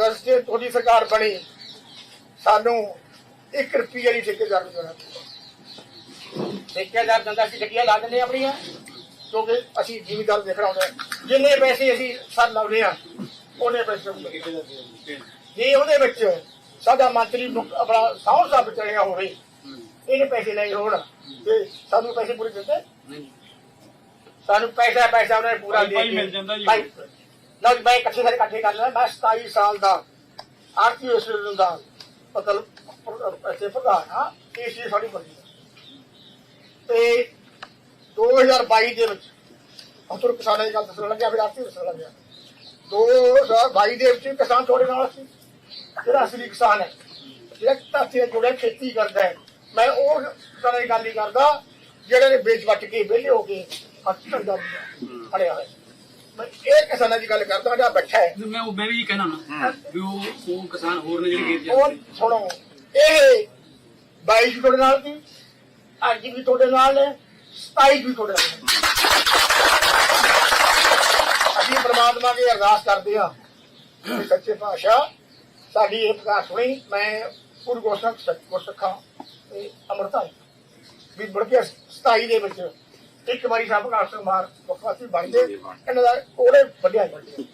ਜਦ ਤੇ ਤੁਹਾਡੀ ਸਰਕਾਰ ਬਣੀ ਸਾਨੂੰ 1 ਰੁਪਈਆ ਨਹੀਂ ਠੇਕੇਦਾਰ ਨੂੰ ਦੇਣਾ ਠੇਕੇਦਾਰ ਦੰਦਾ ਸੀ ਗੱਡੀਆਂ ਲਾ ਦਿੰਦੇ ਆ ਆਪਣੀਆਂ। ਕਿਉਂਕਿ ਅਸੀਂ ਜ਼ਿਮੀਦਾਰ ਦੇਖਣਾ ਹੁੰਦਾ ਹੈ। ਜਿੰਨੇ ਪੈਸੇ ਅਸੀਂ ਸਰ ਲਾਉਂਦੇ ਆ ਉਹਨੇ ਪੈਸੇ। ਜੇ ਉਹਦੇ ਵਿੱਚ ਸਾਡਾ ਮੰਤਰੀ ਆਪਣਾ ਸਾਹਣ ਸਾਹਿਬ ਚੜਿਆ ਹੋਵੇ ਇਹਨੇ ਪੈਸੇ ਲਏ ਹੋਣ ਤੇ ਸਾਨੂੰ ਪੈਸੇ ਪੂਰੇ ਦਿੰਦੇ? ਸਾਨੂੰ ਪੈਸਾ ਪੈਸਾ ਉਹਨੇ ਪੂਰਾ ਦੇ ਭਾਈ ਜੀ ਮੈਂ ਇਕੱਠੇ ਸਾਰੇ ਇਕੱਠੇ ਕਰ ਲੈਣਾ ਮੈਂ 27 ਸਾਲ ਦਾ ਆਰਤੀ ਐਸੋਸੀਏਸ਼ਨ ਦਾ ਮਤਲਬ ਇੱਥੇ ਪ੍ਰਧਾਨ ਹਾਂ ਇਹ ਸੀ ਸਾਡੀ ਬੰਦੀ ਤੇ 2022 ਦੇ ਵਿੱਚ ਤੁਹਾਨੂੰ ਕਿਸਾਨਾਂ ਦੀ ਗੱਲ ਦੱਸਣ ਲੱਗਿਆ ਫਿਰ ਆਰਤੀ ਦੱਸਣ ਲੱਗਿਆ। 2022 ਦੇ ਵਿੱਚ ਕਿਸਾਨ ਤੁਹਾਡੇ ਨਾਲ ਸੀ ਜਿਹੜਾ ਅਸਲੀ ਕਿਸਾਨ ਹੈ ਜਿਹੜਾ ਧਰਤੀ ਨਾਲ ਜੁੜਿਆ ਖੇਤੀ ਕਰਦਾ ਹੈ। ਮੈਂ ਉਹ ਕਿਸਾਨਾਂ ਦੀ ਗੱਲ ਨਹੀਂ ਕਰਦਾ ਜਿਹੜੇ ਨੇ ਵੇਚ ਵੱਟ ਕੇ ਵਿਹਲੇ ਹੋ ਕੇ ਹੱਥ ਧੰਦਾ ਫੜਿਆ ਹੋਇਆ। ਇਹ ਕਿਸਾਨਾਂ ਦੀ ਗੱਲ ਕਰਦਾ ਜਿਹੜਾ ਬੈਠਾ ਹੈ। ਮੈਂ ਉਹ ਮੈਂ ਵੀ ਇਹ ਕਹਿਣਾ ਨਾ ਵੀ ਉਹ ਉਹ ਕਿਸਾਨ ਹੋਰ ਨੇ ਜਿਹੜੇ ਖੇਤ ਉਹ ਜਾਂਦੇ। ਸੁਣੋ ਇਹ 22 ਵੀ ਤੁਹਾਡੇ ਨਾਲ ਸੀ ਅੱਜ ਵੀ ਤੁਹਾਡੇ ਨਾਲ ਨੇ 27 ਵੀ ਤੁਹਾਡੇ ਨਾਲ ਨੇ। ਅਸੀਂ ਪ੍ਰਮਾਤਮਾ ਅੱਗੇ ਅਰਦਾਸ ਕਰਦੇ ਹਾਂ ਕਿ ਸੱਚੇ ਪਾਤਸ਼ਾਹ ਸਾਡੀ ਇਹ ਪ੍ਰਕਾਸ਼ ਮੈਂ ਗੁਰੂ ਗੋਸਖ ਗੁਰਸਖਾਂ ਤੇ ਅਮਰਤਾ ਵੀ ਮੁੜ ਕੇ 27 ਦੇ ਵਿੱਚ ਇੱਕ ਵਾਰੀ ਸਭ ਪ੍ਰਕਾਸ਼ ਸਿੰਘ ਮਾਰ ਮੁਖਵਾਸੀ ਬਣਦੇ ਇਹਨਾਂ ਦਾ ਕੋਲੇ ਵੱਡਿਆ ਜਾਂਦੇ